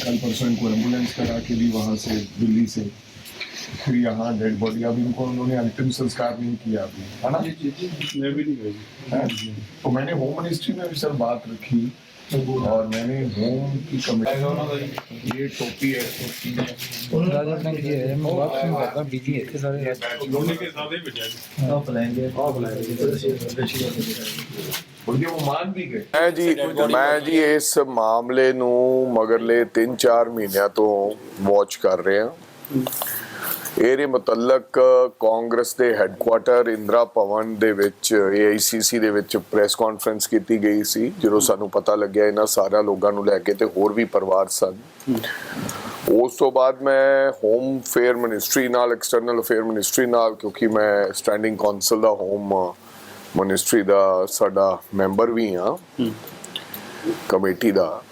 कल परसों इनको एंबुलेंस करा के भी वहाँ से दिल्ली से फिर यहाँ डेड बॉडी अभी इनको उन्होंने अंतिम संस्कार नहीं किया अभी है ना मैं भी नहीं गई है? तो मैंने होम मिनिस्ट्री में भी सर बात रखी और मैंने होम की कमेटी ये टोपी है राजा ਸਿੰਘ ਜੀ ਹੈ ਮੈਂ ਵਾਪਸ ਨਹੀਂ ਕਰਦਾ ਬਿਜੀ ਇੱਥੇ ਸਾਰੇ दोनों के साथ ही भेजा ਆਪ ਲਾਏਂਗੇ ਆਪ और ये वो मान भी गए ਮੈਂ ਜੀ ਮੈਂ ਜੀ ਇਸ ਮਾਮਲੇ ਨੂੰ ਮਗਰਲੇ 3-4 ਮਹੀਨਿਆਂ ਤੋਂ ਵਾਚ ਕਰ ਰਿਹਾ ਇਹਦੇ ਮੁਤਲਕ ਕਾਂਗਰਸ ਦੇ ਹੈੱਡਕੁਆਟਰ ਇੰਦਰਾ ਭਵਨ ਦੇ ਵਿੱਚ AICC ਦੇ ਵਿੱਚ ਪ੍ਰੈਸ ਕਾਨਫਰੰਸ ਕੀਤੀ ਗਈ ਸੀ, ਜਦੋਂ ਸਾਨੂੰ ਪਤਾ ਲੱਗਿਆ ਇਹਨਾਂ ਸਾਰਿਆਂ ਲੋਕਾਂ ਨੂੰ ਲੈ ਕੇ ਤੇ ਹੋਰ ਵੀ ਪਰਿਵਾਰ ਸਨ। ਉਸ ਤੋਂ ਬਾਅਦ ਮੈਂ ਹੋਮ ਫੇਅਰ ਮਿਨਿਸਟਰੀ ਨਾਲ ਐਕਸਟਰਨਲ ਅਫੇਅਰ ਮਿਨਿਸਟਰੀ ਨਾਲ, ਕਿਉਂਕਿ ਮੈਂ ਸਟੈਂਡਿੰਗ ਕਾਉਂਸਲ ਦਾ ਹੋਮ ਮਿਨਿਸਟਰੀ ਦਾ ਸਾਡਾ ਮੈਂਬਰ ਵੀ ਹਾਂ, ਕਮੇਟੀ ਦਾ।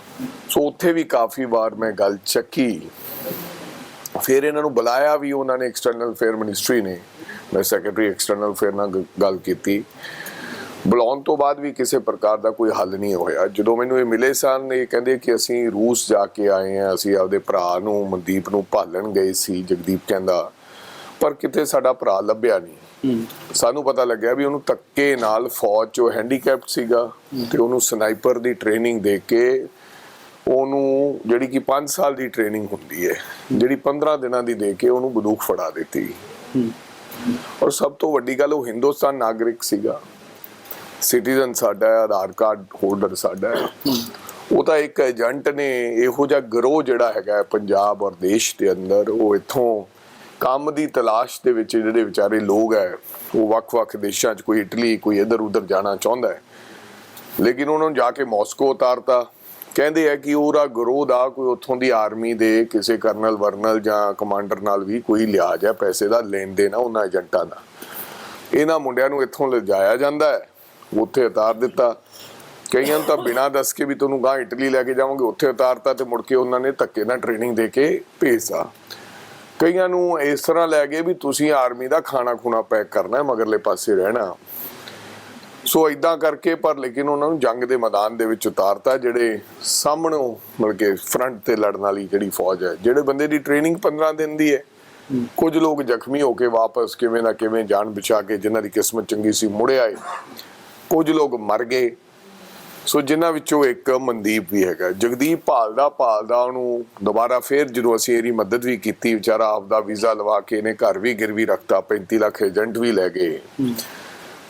ਸੋ ਉੱਥੇ ਵੀ ਕਾਫੀ ਵਾਰ ਮੈਂ ਗੱਲ ਚੱਕੀ। ਫਿਰ ਇਹਨਾਂ ਨੂੰ ਬੁਲਾਇਆ ਵੀ ਉਹਨਾਂ ਨੇ ਐਕਸਟਰਨਲ ਅਫੇਅਰ ਮਿਨਿਸਟਰੀ ਨੇ ਮੈਂ ਸੈਕਟਰੀ ਐਕਸਟਰਨਲ ਅਫੇਅਰ ਨਾਲ ਗੱਲ ਕੀਤੀ। ਬੁਲਾਉਣ ਤੋਂ ਬਾਅਦ ਵੀ ਕਿਸੇ ਪ੍ਰਕਾਰ ਦਾ ਕੋਈ ਹੱਲ ਨਹੀਂ ਹੋਇਆ। ਜਦੋਂ ਮੈਨੂੰ ਇਹ ਮਿਲੇ ਸਨ ਇਹ ਕਹਿੰਦੇ ਕਿ ਅਸੀਂ ਰੂਸ ਜਾ ਕੇ ਆਏ ਹਾਂ ਅਸੀਂ ਆਪਦੇ ਭਰਾ ਨੂੰ ਮਨਦੀਪ ਨੂੰ ਭਾਲਣ ਗਏ ਸੀ ਜਗਦੀਪ ਕਹਿੰਦਾ ਪਰ ਕਿਤੇ ਸਾਡਾ ਭਰਾ ਲੱਭਿਆ ਨਹੀਂ। ਸਾਨੂੰ ਪਤਾ ਲੱਗਿਆ ਵੀ ਉਹਨੂੰ ਧੱਕੇ ਨਾਲ ਫੌਜ ਚੋਂ ਹੈਂਡੀਕੈਪਡ ਸੀਗਾ ਤੇ ਉਹਨੂੰ ਸਨਾਈਪਰ ਦੀ ਟ੍ਰੇਨਿੰਗ ਦੇ ਕੇ ਉਹਨੂੰ ਜਿਹੜੀ ਕਿ 5 ਸਾਲ ਦੀ ਟ੍ਰੇਨਿੰਗ ਹੁੰਦੀ ਹੈ, ਜਿਹੜੀ 15 ਦਿਨਾਂ ਦੀ ਦੇ ਕੇ ਉਹਨੂੰ ਬੰਦੂਕ ਫੜਾ ਦਿੱਤੀ। ਔਰ ਸਭ ਤੋਂ ਵੱਡੀ ਗੱਲ, ਉਹ ਹਿੰਦੁਸਤਾਨ ਨਾਗਰਿਕ ਸੀਗਾ। ਸਿਟੀਜ਼ਨ ਸਾਡਾ ਹੈ ਆਧਾਰ ਕਾਰਡ ਹੋਲਡਰ ਸਾਡਾ ਹੈ। ਉਹ ਤਾਂ ਇੱਕ ਏਜੰਟ ਨੇ, ਇਹੋ ਜਿਹਾ ਗਰੋਹ ਜਿਹੜਾ ਹੈਗਾ ਪੰਜਾਬ ਔਰ ਦੇਸ਼ ਦੇ ਅੰਦਰ, ਉਹ ਇੱਥੋਂ ਕੰਮ ਦੀ ਤਲਾਸ਼ ਦੇ ਵਿੱਚ ਜਿਹੜੇ ਵਿਚਾਰੇ ਲੋਕ ਹੈ, ਉਹ ਵੱਖ-ਵੱਖ ਦੇਸ਼ਾਂ 'ਚ, ਕੋਈ ਇਟਲੀ, ਕੋਈ ਇੱਧਰ ਉੱਧਰ ਜਾਣਾ ਚਾਹੁੰਦਾ ਹੈ। ਲੇਕਿਨ ਉਹਨਾਂ ਨੂੰ ਜਾ ਕੇ ਮਾਸਕੋ ਉਤਾਰਤਾ। ਕਹਿੰਦੇ ਆ ਕਿ ਉਹਦਾ ਗਰੋਹ ਦਾ ਕੋਈ ਉੱਥੋਂ ਦੀ ਆਰਮੀ ਦੇ, ਕਿਸੇ ਕਰਨਲ ਵਰਨਲ ਜਾਂ ਕਮਾਂਡਰ ਨਾਲ ਵੀ ਕੋਈ ਲਿਆਜ ਹੈ, ਪੈਸੇ ਦਾ ਲੈਣ ਦੇਣ ਆ ਉਹਨਾਂ ਏਜੰਟਾਂ ਦਾ। ਇਹਨਾਂ ਮੁੰਡਿਆਂ ਨੂੰ ਇੱਥੋਂ ਲਿਜਾਇਆ ਜਾਂਦਾ ਹੈ, ਉੱਥੇ ਉਤਾਰ ਦਿੱਤਾ। ਕਈਆਂ ਤਾਂ ਬਿਨਾਂ ਦੱਸ ਕੇ ਵੀ ਤੁਹਾਨੂੰ ਗਾਂ ਇਟਲੀ ਲੈ ਕੇ ਜਾਵਾਂਗੇ, ਉੱਥੇ ਉਤਾਰਤਾ ਤੇ ਮੁੜ ਕੇ ਉਹਨਾਂ ਨੇ ਧੱਕੇ ਨਾਲ ਟ੍ਰੇਨਿੰਗ ਦੇ ਕੇ ਭੇਜਤਾ। ਕਈਆਂ ਨੂੰ ਇਸ ਤਰ੍ਹਾਂ ਲੈ ਗਏ ਵੀ ਤੁਸੀਂ ਆਰਮੀ ਦਾ ਖਾਣਾ ਖੁਣਾ ਪੈਕ ਕਰਨਾ ਹੈ, ਮਗਰਲੇ ਪਾਸੇ ਰਹਿਣਾ। ਸੋ ਇਦਾਂ ਕਰਕੇ, ਪਰ ਲੇਕਿਨ ਉਹਨਾਂ ਨੂੰ ਜੰਗ ਦੇ ਮੈਦਾਨ ਦੇ ਵਿੱਚ ਉਤਾਰਤਾ, ਜਿਹੜੇ ਸਾਹਮਣੋਂ ਮਤਲਬ ਫਰੰਟ ਤੇ ਲੜਨ ਵਾਲੀ ਜਿਹੜੀ ਫੌਜ ਹੈ, ਜਿਹੜੇ ਬੰਦੇ ਦੀ ਟ੍ਰੇਨਿੰਗ 15 ਦਿਨ ਦੀ ਹੈ, ਕੁਝ ਲੋਕ ਜ਼ਖਮੀ ਹੋ ਕੇ ਵਾਪਸ ਕਿਵੇਂ ਨਾ ਕਿਵੇਂ ਜਾਨ ਬਚਾ ਕੇ, ਜਿਨ੍ਹਾਂ ਦੀ ਕਿਸਮਤ ਚੰਗੀ ਸੀ, ਮੁੜੇ ਆਏ। ਕੁਝ ਲੋਕ ਮਰ ਗਏ। ਸੋ ਜਿਨ੍ਹਾਂ ਵਿੱਚੋਂ ਇੱਕ ਮਨਦੀਪ ਵੀ ਹੈਗਾ। ਜਗਦੀਪ ਭਾਲਦਾ ਭਾਲਦਾ ਉਹਨੂੰ ਦੁਬਾਰਾ ਫੇਰ ਜਦੋਂ ਅਸੀਂ ਇਹਦੀ ਮਦਦ ਵੀ ਕੀਤੀ, ਵਿਚਾਰਾ ਆਪਦਾ ਵੀਜ਼ਾ ਲਵਾ ਕੇ ਇਹਨੇ ਘਰ ਵੀ ਗਿਰਵੀ ਰੱਖਤਾ 35 ਲੱਖ ਏਜੰਟ ਵੀ ਲੈ ਗਏ।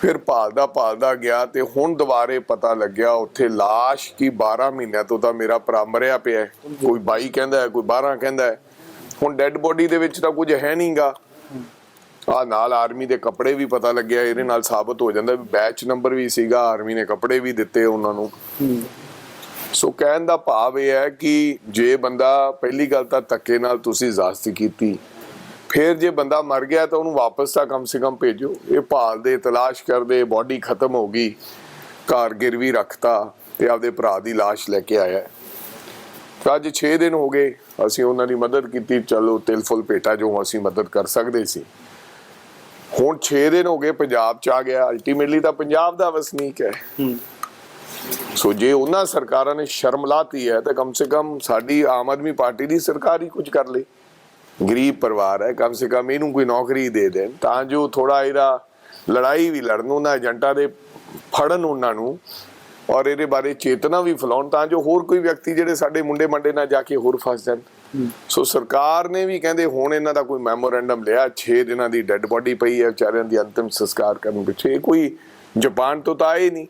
ਫਿਰ ਭਾਲਦਾ ਭਾਲਦਾ ਗਿਆ ਤੇ ਹੁਣ ਦੁਬਾਰੇ ਪਤਾ ਲੱਗਿਆ ਉੱਥੇ লাশ ਕੀ 12 ਮਹੀਨਿਆਂ ਤੋਂ ਤਾਂ ਮੇਰਾ ਭਰਾ ਮਰਿਆ ਪਿਆ ਹੈ। ਕੋਈ 22 ਕਹਿੰਦਾ ਹੈ, ਕੋਈ 12 ਕਹਿੰਦਾ ਹੈ। ਹੁਣ ਡੈੱਡ ਬੋਡੀ ਦੇ ਵਿੱਚ ਤਾਂ ਕੁਝ ਹੈ ਨਹੀਂਗਾ। ਆ ਨਾਲ ਆਰਮੀ ਦੇ ਕੱਪੜੇ ਵੀ ਪਤਾ ਲੱਗਿਆ, ਇਹਦੇ ਨਾਲ ਸਾਬਤ ਹੋ ਜਾਂਦਾ ਵੀ ਬੈਚ ਨੰਬਰ ਵੀ ਸੀਗਾ, ਆਰਮੀ ਨੇ ਕੱਪੜੇ ਵੀ ਦਿੱਤੇ ਉਹਨਾਂ ਨੂੰ। ਸੋ ਕਹਿਣ ਦਾ ਭਾਵ ਇਹ ਹੈ ਕਿ ਜੇ ਬੰਦਾ ਪਹਿਲੀ ਗੱਲ ਤਾਂ ਧੱਕੇ ਨਾਲ ਤੁਸੀਂ ਜ਼ਾਸਤੀ ਕੀਤੀ ਫਿਰ ਜੇ ਬੰਦਾ ਮਰ ਗਿਆ ਤਾਂ ਉਹਨੂੰ ਵਾਪਸ ਤਾਂ ਕਮ ਸੇ ਕਮ ਭੇਜੋ। ਇਹ ਭਾਲਦੇ ਤਲਾਸ਼ ਕਰਦੇ ਬਾਡੀ ਖਤਮ ਹੋ ਗਈ ਘਰ ਗਿਰਵੀ ਰੱਖਤਾ ਤੇ ਆਪਦੇ ਭਰਾ ਦੀ লাশ ਲੈ ਕੇ ਆਇਆ। ਤਾਂ ਅੱਜ 6 ਦਿਨ ਹੋ ਗਏ ਅਸੀਂ ਉਹਨਾਂ ਦੀ ਮਦਦ ਕੀਤੀ। ਚਲੋ ਤਿਲ ਫੁੱਲ ਭੇਟਾ ਜੋ ਅਸੀਂ ਮਦਦ ਕਰ ਸਕਦੇ ਸੀ। ਹੁਣ 6 ਦਿਨ ਹੋ ਗਏ ਪੰਜਾਬ ਚ ਆ ਗਿਆ। ਅਲਟੀਮੇਟਲੀ ਤਾਂ ਪੰਜਾਬ ਦਾ ਵਸਨੀਕ ਹੈ। ਸੋ ਜੇ ਉਹਨਾਂ ਸਰਕਾਰਾਂ ਨੇ ਸ਼ਰਮ ਲਾਤੀ ਹੈ ਤਾਂ ਕਮ ਸੇ ਕਮ ਸਾਡੀ ਆਮ ਆਦਮੀ ਪਾਰਟੀ ਦੀ ਸਰਕਾਰ ਹੀ ਕੁਝ ਕਰ ਲੇ। ਗਰੀਬ ਪਰਿਵਾਰ ਹੈ, ਕਮ ਸੇ ਕਮ ਇਹਨੂੰ ਕੋਈ ਨੌਕਰੀ ਦੇ ਦੇਣ, ਤਾਂ ਜੋ ਥੋੜਾ ਇਹਦਾ ਲੜਾਈ ਵੀ ਲੜਨ ਉਹਨਾਂ ਏਜੰਟਾਂ ਦੇ ਫੜਨ ਉਹਨਾਂ ਨੂੰ ਔਰ ਇਹਦੇ ਬਾਰੇ ਚੇਤਨਾ ਵੀ ਫਲਾਉਣ, ਤਾਂ ਜੋ ਹੋਰ ਕੋਈ ਵਿਅਕਤੀ ਜਿਹੜੇ ਸਾਡੇ ਮੁੰਡੇ ਮੰਡੇ ਨਾਲ ਜਾ ਕੇ ਹੋਰ ਫਸ ਜਾਣ। ਸੋ ਸਰਕਾਰ ਨੇ ਵੀ ਕਹਿੰਦੇ ਹੁਣ ਇਹਨਾਂ ਦਾ ਕੋਈ ਮੈਮੋਰੈਂਡਮ ਲਿਆ 6 ਦਿਨਾਂ ਦੀ ਡੈੱਡ ਬੋਡੀ ਪਈ ਹੈ ਵਿਚਾਰਿਆਂ ਦੀ ਅੰਤਿਮ ਸੰਸਕਾਰ ਕਰਨ ਪਿੱਛੇ ਇਹ ਕੋਈ ਜਾਪਾਨ ਤੋਂ ਤਾਂ ਆਏ ਨਹੀਂ।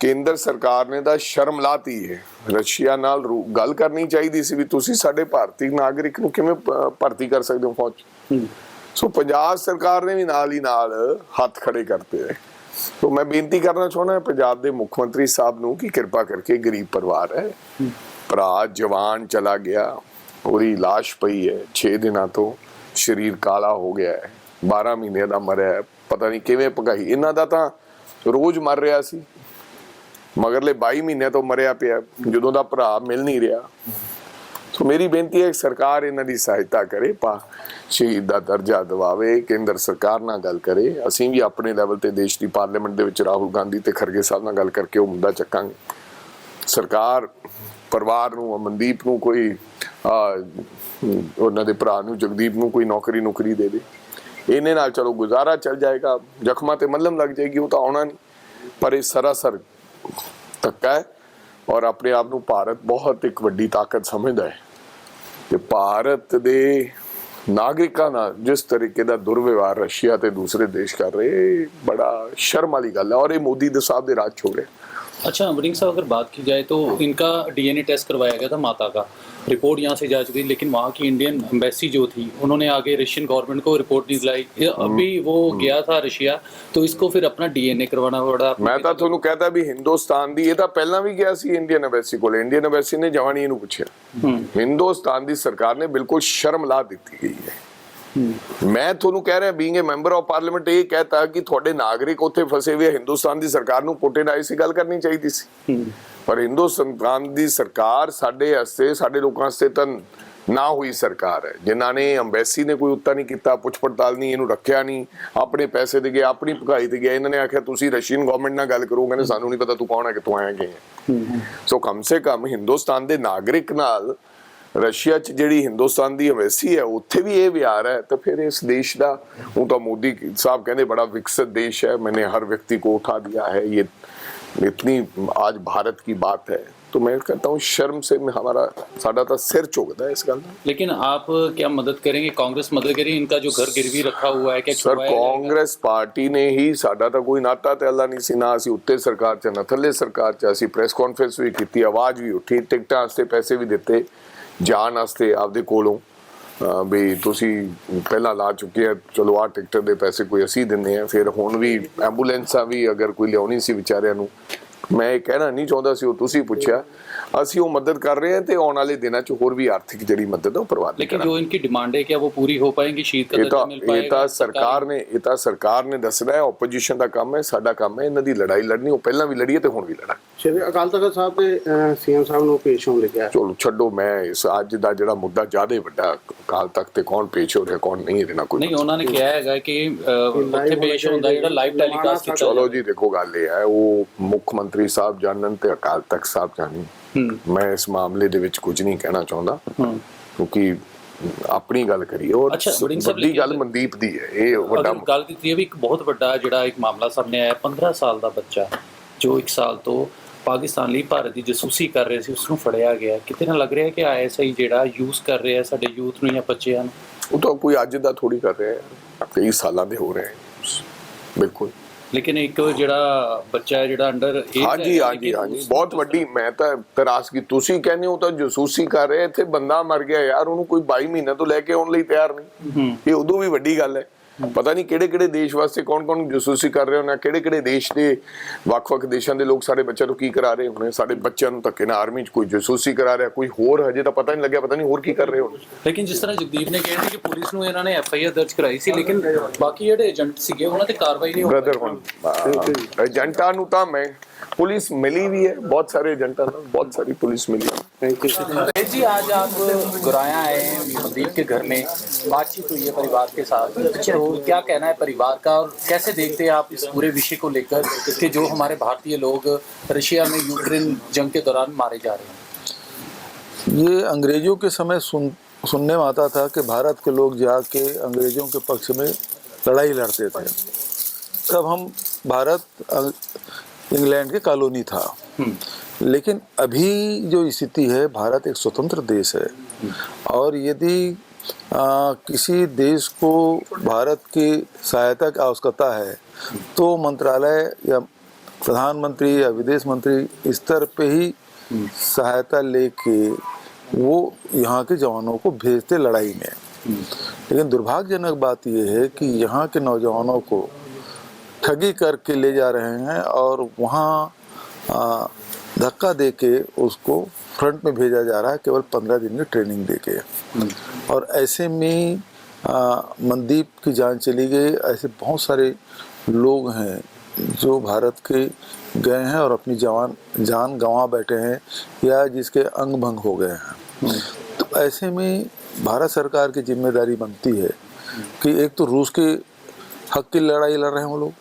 ਕੇਂਦਰ ਸਰਕਾਰ ਨੇ ਤਾਂ ਸ਼ਰਮ ਲਾਤੀ ਹੈ। ਰਸ਼ੀਆ ਨਾਲ ਗੱਲ ਕਰਨੀ ਚਾਹੀਦੀ ਸੀ ਵੀ ਤੁਸੀਂ ਸਾਡੇ ਭਾਰਤੀ ਨਾਗਰਿਕ ਨੂੰ ਕਿਵੇਂ ਭਰਤੀ ਕਰ ਸਕਦੇ ਹੋ ਫੌਜ? ਸੋ ਪੰਜਾਬ ਸਰਕਾਰ ਨੇ ਵੀ ਨਾਲ ਹੀ ਨਾਲ ਹੱਥ ਖੜੇ ਕਰਤੇ ਹੈ। ਸੋ ਮੈਂ ਬੇਨਤੀ ਕਰਨਾ ਚਾਹੁੰਦਾ ਹਾਂ ਪੰਜਾਬ ਦੇ ਮੁੱਖ ਮੰਤਰੀ ਸਾਹਿਬ ਨੂੰ ਕਿ ਕਿਰਪਾ ਕਰਕੇ ਗਰੀਬ ਪਰਿਵਾਰ ਹੈ। ਭਰਾ ਜਵਾਨ ਚਲਾ ਗਿਆ। ਉਹਦੀ লাশ ਪਈ ਹੈ। 6 ਦਿਨਾਂ ਤੋਂ ਸਰੀਰ ਕਾਲਾ ਹੋ ਗਿਆ ਹੈ। 12 ਮਹੀਨੇ ਦਾ ਮਰਿਆ ਪਤਾ ਨਹੀਂ ਕਿਵੇਂ ਭਗਾਈ। ਇਹਨਾਂ ਦਾ ਤਾਂ ਰੋਜ਼ ਮਰ ਰਿਹਾ ਸੀ। ਮਗਰਲੇ 22 ਮਹੀਨੇ ਤੋਂ ਮਰਿਆ ਪਿਆ। ਜਦੋਂ ਦਾ ਭਰਾ ਮਿਲ ਨਹੀਂ ਰਿਹਾ। ਸੋ ਮੇਰੀ ਬੇਨਤੀ ਹੈ ਕਿ ਸਰਕਾਰ ਇਹਨਾਂ ਦੀ ਸਹਾਇਤਾ ਕਰੇ। ਪਾ ਸ਼ਹੀਦ ਦਾ ਦਰਜਾ ਦਿਵਾਵੇ। ਕੇਂਦਰ ਸਰਕਾਰ ਨਾਲ ਗੱਲ ਕਰੇ। ਅਸੀਂ ਵੀ ਆਪਣੇ ਲੈਵਲ ਤੇ ਦੇਸ਼ ਦੀ ਪਾਰਲੀਮੈਂਟ ਦੇ ਵਿੱਚ ਰਾਹੁਲ ਗਾਂਧੀ ਤੇ ਖਰਗੇ ਸਾਹਿਬ ਨਾਲ ਗੱਲ ਕਰਕੇ ਉਹ ਮੁੱਦਾ ਚੱਕਾਂਗੇ। ਸਰਕਾਰ, ਪਰਿਵਾਰ ਨੂੰ, ਅਮਨਦੀਪ ਨੂੰ ਕੋਈ ਉਹਨਾਂ ਦੇ ਭਰਾ ਨੂੰ, ਜਗਦੀਪ ਨੂੰ ਕੋਈ ਨੌਕਰੀ ਨੌਕਰੀ ਦੇ ਦੇ। ਇਹਨੇ ਨਾਲ ਚਲੋ ਗੁਜ਼ਾਰਾ ਚੱਲ ਜਾਏਗਾ, ਜ਼ਖਮਾਂ ਤੇ ਮੱਲਮ ਲੱਗ ਜਾਏਗੀ, ਉਹ ਤਾਂ ਆਉਣਾ ਨਹੀਂ। ਪਰ ਇਹ ਸਰਾਸਰ ਧੱਕਾ ਹੈ ਔਰ ਆਪਣੇ ਆਪ ਨੂੰ ਭਾਰਤ ਬਹੁਤ ਇੱਕ ਵੱਡੀ ਤਾਕਤ ਸਮਝਦਾ ਹੈ ਕਿ ਭਾਰਤ ਦੇ ਨਾਗਰਿਕਾਂ ਨਾਲ ਜਿਸ ਤਰੀਕੇ ਦਾ ਦੁਰਵਿਵਹਾਰ ਰਸ਼ੀਆ ਤੇ ਦੂਸਰੇ ਦੇਸ਼ ਕਰ ਰਹੇ ਬੜਾ ਸ਼ਰਮ ਵਾਲੀ ਗੱਲ ਹੈ ਔਰ ਇਹ ਮੋਦੀ ਦੇ ਸਾਹਿਬ ਦੇ ਰਾਜ ਛੋੜੇ अच्छा अमरिंग साहब अगर बात की जाए तो इनका डीएनए टेस्ट करवाया गया था माता का रिपोर्ट यहाँ से जा चुकी थी लेकिन वहाँ की इंडियन एम्बेसी जो थी उन्होंने आगे रशियन गवर्नमेंट को रिपोर्ट नहीं दिलाई ये अभी वो गया था रशिया तो इसको फिर अपना डीएनए करवाना पड़ा ਮੈਂ ਤਾਂ ਤੁਹਾਨੂੰ ਕਹਤਾ ਵੀ ਹਿੰਦੁਸਤਾਨ ਦੀ ਇਹ ਤਾਂ ਪਹਿਲਾਂ ਵੀ ਗਿਆ ਸੀ ਇੰਡੀਅਨ ਐਮਬੈਸੀ ਕੋਲ ਇੰਡੀਅਨ ਐਮਬੈਸੀ ਨੇ ਜਵਾਨੀ ਨੂੰ ਪੁੱਛਿਆ ਹੂੰ ਹਿੰਦੁਸਤਾਨ ਦੀ ਸਰਕਾਰ ਨੇ ਬਿਲਕੁਲ ਸ਼ਰਮ ਲਾ ਦਿੱਤੀ ਗਈ ਹੈ ਮੈਂ ਤੁਹਾਨੂੰ ਕਹਿ ਰਿਹਾ being a member of parliament ਇਹ ਕਹਤਾ ਕਿ ਤੁਹਾਡੇ ਨਾਗਰਿਕ ਉੱਥੇ ਫਸੇ ਹੋਏ ਹਿੰਦੁਸਤਾਨ ਦੀ ਸਰਕਾਰ ਨੂੰ ਪੁੱਟੇ ਨਾ ਸੀ ਗੱਲ ਕਰਨੀ ਚਾਹੀਦੀ ਸੀ। ਪਰ ਹਿੰਦੁਸਤਾਨ ਦੀ ਸਰਕਾਰ ਸਾਡੇ ਵਾਸਤੇ ਸਾਡੇ ਲੋਕਾਂ ਵਾਸਤੇ ਤਾਂ ਨਾ ਹੋਈ ਸਰਕਾਰ ਹੈ। ਜਿਨ੍ਹਾਂ ਨੇ ਅੰਬੈਸੀ ਨੇ ਕੋਈ ਉੱਤਾ ਨਹੀਂ ਕੀਤਾ ਪੁੱਛ ਪੜਤਾਲ ਨਹੀਂ ਇਹਨੂੰ ਰੱਖਿਆ ਨਹੀਂ ਆਪਣੇ ਪੈਸੇ ਦੇ ਗਏ ਆਪਣੀ ਭਗਾਈ ਤੇ ਗਏ। ਇਹਨਾਂ ਨੇ ਆਖਿਆ ਤੁਸੀਂ ਰਸ਼ੀਅਨ ਗਵਰਨਮੈਂਟ ਨਾਲ ਗੱਲ ਕਰੋ ਕਹਿੰਦੇ ਸਾਨੂੰ ਨਹੀਂ ਪਤਾ ਤੂੰ ਕੌਣ ਹੈ ਕਿੱਥੋਂ ਆਇਆ ਗਏ ਸੋ ਕਮ ਸੇ ਕਮ ਹਿੰਦੁਸਤਾਨ ਦੇ ਨਾਗਰਿਕ ਨਾਲ ਰਸ਼ੀਆ 'ਚ ਜਿਹੜੀ ਹਿੰਦੁਸਤਾਨ ਦੀ ਐਮਬੈਸੀ ਹੈ ਉੱਥੇ ਵੀ ਇਹ ਵਿਹਾਰ ਹੈ ਤਾਂ ਫਿਰ ਇਸ ਦੇਸ਼ ਦਾ ਉਹ ਤਾਂ ਮੋਦੀ ਸਾਹਿਬ ਕਹਿੰਦੇ ਬੜਾ ਵਿਕਸਿਤ ਦੇਸ਼ है मैंने हर व्यक्ति को उठा दिया है ये इतनी आज भारत की बात है तो मैं कहता हूँ शर्म से मैं हमारा साडा तो सिर चुकता है इस गल ਦਾ लेकिन आप क्या मदद करेंगे कांग्रेस मदद करेगी इनका जो घर गिरवी रखा हुआ है क्या ਸਰ छुड़वाया जाएगा? ਕਾਂਗਰਸ ਪਾਰਟੀ ਨੇ ਹੀ ਸਾਡਾ ਤਾਂ ਕੋਈ ਨਾਤਾ ਤੇ ਅੱਲਾ ਨਹੀਂ ਸੀ ਨਾ ਅਸੀਂ ਉੱਤੇ ਸਰਕਾਰ ਚ ਨਾ ਥੱਲੇ ਸਰਕਾਰ ਚ ਅਸੀਂ ਪ੍ਰੈਸ ਕਾਨਫਰੰਸ ਵੀ ਕੀਤੀ ਆਵਾਜ਼ ਵੀ ਉੱਠੀ ਟਿਕਟਾਂ ਵਾਸਤੇ ਪੈਸੇ ਵੀ ਦਿੱਤੇ ਜਾਣ ਵਾਸਤੇ ਆਪਦੇ ਕੋਲੋਂ, ਅਹ, ਵੀ ਤੁਸੀਂ ਪਹਿਲਾਂ ਲਾ ਚੁੱਕੇ ਆ, ਚਲੋ ਆ ਟਿਕਟ ਦੇ ਪੈਸੇ ਕੋਈ ਅਸੀਂ ਦਿੰਦੇ ਆ, ਫਿਰ ਹੁਣ ਵੀ ਐਂਬੂਲੈਂਸਾਂ ਵੀ ਅਗਰ ਕੋਈ ਲਿਆਉਣੀ ਸੀ ਵਿਚਾਰਿਆਂ ਨੂੰ ਮੈਂ ਇਹ ਕਹਿਣਾ ਨਹੀਂ ਚਾਹੁੰਦਾ ਸੀ ਉਹ ਤੁਸੀਂ ਪੁੱਛਿਆ। ਅਸੀਂ ਉਹ ਮਦਦ ਕਰ ਰਹੇ ਹਾਂ ਤੇ ਆਉਣ ਵਾਲੇ ਦਿਨਾਂ 'ਚ ਹੋਰ ਵੀ ਆਰਥਿਕ ਜਿਹੜੀ ਮਦਦ ਉਹ ਪ੍ਰਵਾਦ ਲੇਕਿਨ ਜੋ ਇਨਕੀ ਡਿਮਾਂਡ ਹੈ ਕਿ ਉਹ ਪੂਰੀ ਹੋ ਪਾਏਗੀ ਸ਼ਹੀਦ ਕਦਰ ਮਿਲ ਪਾਏਗਾ ਇਹ ਤਾਂ ਸਰਕਾਰ ਨੇ ਇਹ ਤਾਂ ਸਰਕਾਰ ਨੇ ਦੱਸਣਾ ਹੈ ਆਪੋਜੀਸ਼ਨ ਦਾ ਕੰਮ ਹੈ ਸਾਡਾ ਕੰਮ ਹੈ ਇਹਨਾਂ ਦੀ ਲੜਾਈ ਲੜਨੀ ਉਹ ਪਹਿਲਾਂ ਵੀ ਲੜੀ ਹੈ ਤੇ ਹੁਣ ਵੀ ਲੜਾਂ ਸ਼੍ਰੀ ਅਕਾਲ ਤਖਤ ਸਾਹਿਬ ਤੇ ਸੀਐਮ ਸਾਹਿਬ ਨੂੰ ਪੇਸ਼ ਹੋਣ ਲੱਗਿਆ। ਚਲੋ ਛੱਡੋ ਮੈਂ ਇਸ ਅੱਜ ਦਾ ਜਿਹੜਾ ਮੁੱਦਾ ਜ਼ਿਆਦਾ ਵੱਡਾ ਅਕਾਲ ਤੱਕ ਤੇ ਕੌਣ ਪੇਸ਼ ਹੋ ਰਿਹਾ ਕੌਣ ਨਹੀਂ ਇਹਦੇ ਕੋਈ ਨਹੀਂ ਉਹਨਾਂ ਨੇ ਕਿਹਾ ਹੈਗਾ ਕਿ ਉੱਥੇ ਪੇਸ਼ ਹੁੰਦਾ ਜਿਹੜਾ ਲਾਈਵ ਟੈਲੀਕਾਸਟ ਚਲੋ ਜੀ ਦੇਖੋ ਗੱਲ ਇਹ ਹੈ ਉਹ ਮੁੱਖ ਮੰਤਰੀ ਸਾਹਿਬ ਜਾਣਨ ਤੇ ਅਕਾਲ ਤਖਤ ਸਾਹਿਬ ਜਾਣੀ। ਮੈਂ ਇਸ ਮਾਮਲੇ ਦੇ ਵਿੱਚ ਕੁਝ ਨਹੀਂ ਕਹਿਣਾ ਚਾਹੁੰਦਾ। ਕਿਉਂਕਿ ਆਪਣੀ ਗੱਲ ਕਰੀਏ ਔਰ ਵੱਡੀ ਗੱਲ ਮਨਦੀਪ ਦੀ ਹੈ ਇਹ ਵੱਡਾ ਗੱਲ ਕੀਤੀ ਹੈ ਵੀ ਇੱਕ ਬਹੁਤ ਵੱਡਾ ਜਿਹੜਾ ਇੱਕ ਮਾਮਲਾ ਸਾਹਮਣੇ ਆਇਆ 15 ਸਾਲ ਦਾ ਬੱਚਾ ਜੋ 1 ਸਾਲ ਤੋਂ ਪਾਕਿਸਤਾਨ ਲਈ ਭਾਰਤ ਦੀ ਜਸੂਸੀ ਕਰ ਰਿਹਾ ਸੀ ਉਸ ਨੂੰ ਫੜਿਆ ਗਿਆ। ਕਿਤੇ ਨਾ ਲੱਗ ਰਿਹਾ ਕਿ ਆਈਐਸਆਈ ਜਿਹੜਾ ਯੂਜ਼ ਕਰ ਰਿਹਾ ਸਾਡੇ ਯੂਥ ਨੂੰ ਜਾਂ ਬੱਚਿਆਂ ਨੂੰ? ਉਹ ਤਾਂ ਕੋਈ ਅੱਜ ਦਾ ਥੋੜੀ ਕਰ ਰਿਹਾ ਹੈ ਕਈ ਸਾਲਾਂ ਦੇ ਹੋ ਰਹੇ ਹੈ। ਬਿਲਕੁਲ। ਲੇਕਿਨ ਇੱਕ ਜਿਹੜਾ ਬੱਚਾ ਹੈ ਜਿਹੜਾ ਅੰਡਰ ਹਾਂਜੀ ਹਾਂਜੀ ਹਾਂਜੀ। ਬਹੁਤ ਵੱਡੀ ਮੈਂ ਤਾਂ ਤਰਾਸ ਕੀ ਤੁਸੀਂ ਕਹਿੰਦੇ ਹੋ ਤਾਂ ਜਸੂਸੀ ਕਰ ਰਹੇ ਇੱਥੇ ਬੰਦਾ ਮਰ ਗਿਆ ਯਾਰ ਉਹਨੂੰ ਕੋਈ 22 ਮਹੀਨੇ ਤੋਂ ਲੈ ਕੇ ਆਉਣ ਲਈ ਤਿਆਰ ਨਹੀਂ। ਇਹ ਉਦੋਂ ਵੀ ਵੱਡੀ ਗੱਲ ਹੈ। ਪਤਾ ਨਹੀਂ ਕਿਹੜੇ ਕਿਹੜੇ ਦੇਸ਼ ਵਾਸਤੇ ਕੌਣ ਕੌਣ ਜਸੂਸੀ ਕਰ ਰਹੇ ਹੋਣਾ ਕਿਹੜੇ ਕਿਹੜੇ ਦੇਸ਼ ਦੇ ਵੱਖ-ਵੱਖ ਦੇਸ਼ਾਂ ਦੇ ਲੋਕ ਸਾਡੇ ਬੱਚਿਆਂ ਨੂੰ ਕੀ ਕਰਾ ਰਹੇ ਹੋਣੇ ਸਾਡੇ ਬੱਚਿਆਂ ਨੂੰ ਧੱਕੇ ਨਾਲ ਆਰਮੀ 'ਚ ਕੋਈ ਜਸੂਸੀ ਕਰਾ ਰਿਹਾ ਕੋਈ ਹੋਰ ਹਜੇ ਤਾਂ ਪਤਾ ਨਹੀਂ ਲੱਗਿਆ ਪਤਾ ਨਹੀਂ ਹੋਰ ਕੀ ਕਰ ਰਹੇ ਹੋਣ। ਲੇਕਿਨ ਜਿਸ ਤਰ੍ਹਾਂ ਜਗਦੀਪ ਨੇ ਕਿਹਾ ਸੀ ਕਿ ਪੁਲਿਸ ਨੂੰ ਇਹਨਾਂ ਨੇ ਐਫਆਈਆਰ ਦਰਜ ਕਰਾਈ ਸੀ ਲੇਕਿਨ ਬਾਕੀ ਜਿਹੜੇ ਏਜੰਟ ਸੀਗੇ ਉਹਨਾਂ ਤੇ ਕਾਰਵਾਈ ਨਹੀਂ ਹੋ ਬ੍ਰਦਰ ਹੁਣ। ਏਜੰਟਾਂ ਨੂੰ ਤਾਂ ਮੈਂ ਪੁਲਿਸ ਮਿਲੀ ਵੀ ਹੈ ਬਹੁਤ ਸਾਰੇ ਏਜੰਟਾਂ ਨੂੰ ਬਹੁਤ ਸਾਰੀ ਪੁਲਿਸ ਮਿਲੀ। थैंक यू जी आज आप गुराया आए मनदीप के घर में बातचीत हुई है परिवार के साथ तो क्या कहना है परिवार का और कैसे देखते हैं आप इस पूरे विषय को लेकर कि जो हमारे भारतीय लोग रशिया में यूक्रेन जंग के दौरान मारे जा रहे हैं ये अंग्रेजों के समय सुन सुनने में आता था कि भारत के लोग जाके अंग्रेजों के पक्ष में लड़ाई लड़ते थे तब हम भारत इंग्लैंड के कॉलोनी था लेकिन अभी जो स्थिति है भारत एक स्वतंत्र देश है। और यदि आ, किसी देश को भारत की सहायता की आवश्यकता है तो मंत्रालय या प्रधानमंत्री या विदेश मंत्री स्तर पे ही सहायता लेके वो यहाँ के जवानों को भेजते लड़ाई में। लेकिन दुर्भाग्यजनक बात यह है कि यहाँ के नौजवानों को ठगी करके ले जा रहे हैं और वहाँ धक्का दे के उसको फ्रंट में भेजा जा रहा है केवल पंद्रह दिन की ट्रेनिंग दे के और ऐसे में मनदीप की जान चली गई। ऐसे बहुत सारे लोग हैं जो भारत के गए हैं और अपनी जवान जान गंवा बैठे हैं या जिसके अंग भंग हो गए हैं। तो ऐसे में भारत सरकार की ज़िम्मेदारी बनती है कि एक तो रूस के हक की लड़ाई लड़ रहे हैं वो लोग।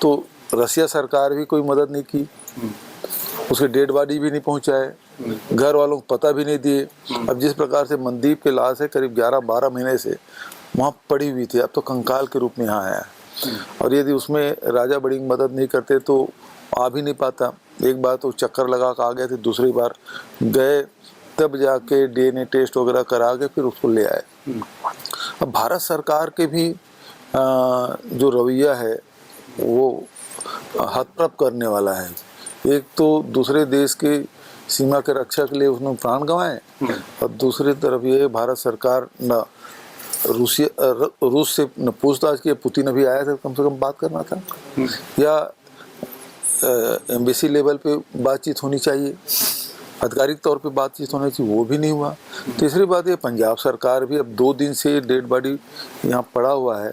तो रसिया सरकार भी कोई मदद नहीं की। उसके डेड बॉडी भी नहीं पहुँचाए घर वालों को पता भी नहीं दिए। अब जिस प्रकार से मनदीप की लाश है, करीब 11-12 महीने से वहाँ पड़ी हुई थी, अब तो कंकाल के रूप में यहाँ आया और यदि उसमें राजा बड़ी मदद नहीं करते तो आ भी नहीं पाता। एक बार तो चक्कर लगा कर आ गए थे, दूसरी बार गए, तब जाके डीएनए टेस्ट वगैरह करा के फिर उसको ले आए। अब भारत सरकार के भी जो रवैया है, वो हतप्रभ करने वाला है। एक तो दूसरे देश के सीमा के रक्षा के लिए उसने प्राण गंवाए और दूसरी तरफ़ ये भारत सरकार न रूसिया रूस से न पूछताछ की पुतिन अभी आया था कम से कम बात करना था। या एम्बेसी लेवल पे बातचीत होनी चाहिए। आधिकारिक तौर पे बातचीत होनी चाहिए वो भी नहीं हुआ। तीसरी बात ये पंजाब सरकार भी अब दो दिन से डेड बॉडी यहाँ पड़ा हुआ है।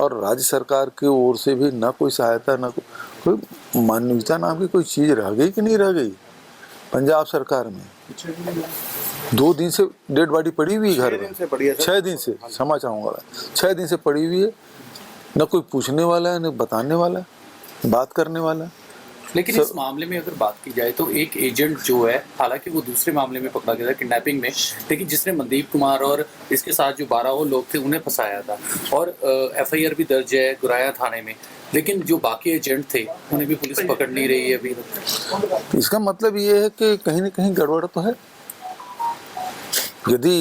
और राज्य सरकार की ओर से भी ना कोई सहायता ना को, कोई मानवीयता नाम की कोई चीज़ रह गई कि नहीं रह गई? पंजाब सरकार में। दो दिन से डेड बॉडी पड़ी हुई है घर में। दिन से पड़ी है सर। छः दिन से क्षमा चाहूँगा। छह छः दिन से पड़ी हुई है। न कोई पूछने वाला है न बताने वाला है बात करने वाला है। लेकिन so, इस मामले में अगर बात की जाए तो एक एजेंट जो है हालाँकि वो दूसरे मामले में पकड़ा गया था किडनैपिंग में लेकिन जिसने मनदीप कुमार और इसके साथ जो बारह वो लोग थे उन्हें फंसाया था और एफआईआर भी दर्ज है गुराया थाने में। लेकिन जो बाकी एजेंट थे उन्हें भी पुलिस पकड़ नहीं रही है अभी इसका मतलब ये है कि कहीं ना कहीं गड़बड़ तो है। यदि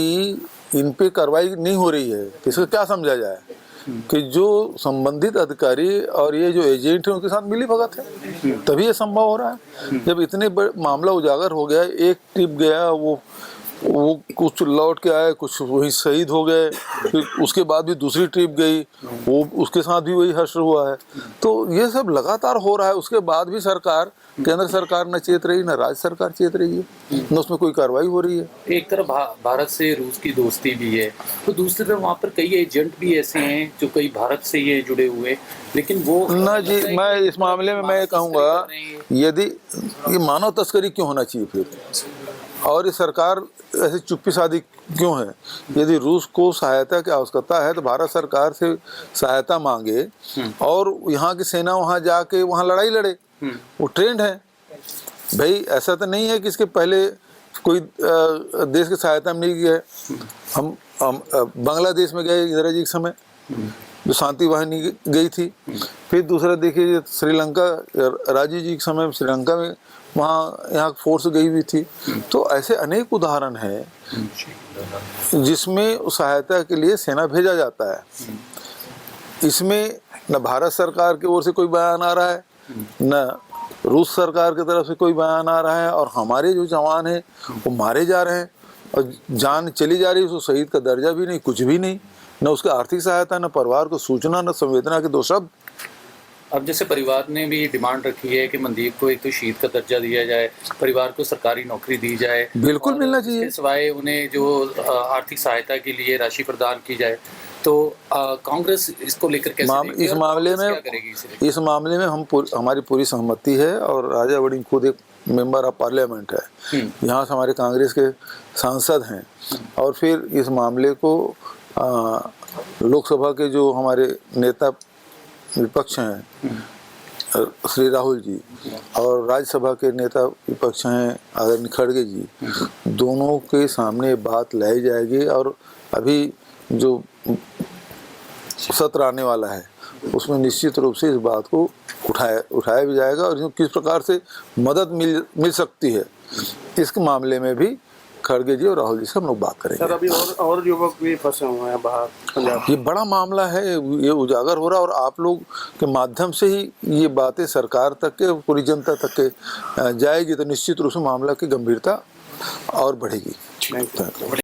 इन पे कार्रवाई नहीं हो रही है तो इसको क्या समझा जाए? कि जो संबंधित अधिकारी और ये जो एजेंट है उनके साथ मिली भगत है तभी ये संभव हो रहा है जब इतने बड़े मामला उजागर हो गया एक टिप गया वो वो कुछ लौट के आए कुछ वही शहीद हो गए फिर उसके बाद भी दूसरी ट्रिप गई वो उसके साथ भी वही हश्र हुआ है तो ये सब लगातार हो रहा है उसके बाद भी सरकार केंद्र सरकार न चेत रही न राज्य सरकार चेत रही है न उसमें कोई कार्रवाई हो रही है एक तरफ भा- भारत से रूस की दोस्ती भी है तो दूसरी तरफ वहाँ पर कई एजेंट भी ऐसे हैं जो कई भारत से ये जुड़े हुए लेकिन वो ना जी मैं इस मामले में मैं ये कहूँगा यदि ये मानव तस्करी क्यों होना चाहिए फिर और ये सरकार ऐसी चुप्पी सादी क्यों है? यदि रूस को सहायता की आवश्यकता है तो भारत सरकार से सहायता मांगे और यहाँ की सेना वहाँ जाके वहाँ लड़ाई लड़े। वो ट्रेंड है। भाई ऐसा तो नहीं है कि इसके पहले कोई देश की सहायता में नहीं गए हम हम बांग्लादेश में गए इंदिरा जी के समय जो शांति वाहिनी गई थी। फिर दूसरा देखिए श्रीलंका राजीव जी के समय श्रीलंका में वहाँ यहाँ फोर्स गई हुई थी तो ऐसे अनेक उदाहरण हैं जिसमें सहायता के लिए सेना भेजा जाता है इसमें न भारत सरकार की ओर से कोई बयान आ रहा है न रूस सरकार की तरफ से कोई बयान आ रहा है और हमारे जो जवान हैं वो मारे जा रहे हैं और जान चली जा रही है उसको शहीद का दर्जा भी नहीं कुछ भी नहीं न उसकी आर्थिक सहायता न परिवार को सूचना न संवेदना के दो शब्द अब जैसे परिवार ने भी डिमांड रखी है कि मनदीप को एक तो शहीद का दर्जा दिया जाए परिवार को सरकारी नौकरी दी जाए बिल्कुल और मिलना इसके चाहिए सिवाय उन्हें जो अ, आर्थिक सहायता के लिए राशि प्रदान की जाए तो अ, कांग्रेस इसको लेकर कैसे माम, देखती है इस और मामले कांग्रेस में क्या करेगी इसे लेकर? इस मामले में हम पूर, हमारी पूरी सहमति है और राजा बड़ी खुद एक मेंबर ऑफ पार्लियामेंट है यहाँ से हमारे कांग्रेस के सांसद हैं और फिर इस मामले को आ, लोकसभा के जो हमारे नेता विपक्ष हैं। श्री राहुल जी और राज्यसभा के नेता विपक्ष हैं, आदरणीय खड़गे जी। दोनों के सामने बात लाई जाएगी और अभी जो सत्र आने वाला है, उसमें निश्चित रूप से इस बात को उठाया उठाया भी जाएगा और किस प्रकार से मदद मिल मिल सकती है इसके मामले में भी खड़गे जी और राहुल जी से हम लोग बात करेंगे। सर अभी और और युवक भी फंसे हुए हैं बाहर पंजाब ये बड़ा मामला है ये उजागर हो रहा है और आप लोग के माध्यम से ही ये बातें सरकार तक के पूरी जनता तक के जाएगी तो निश्चित रूप से मामला की गंभीरता और बढ़ेगी।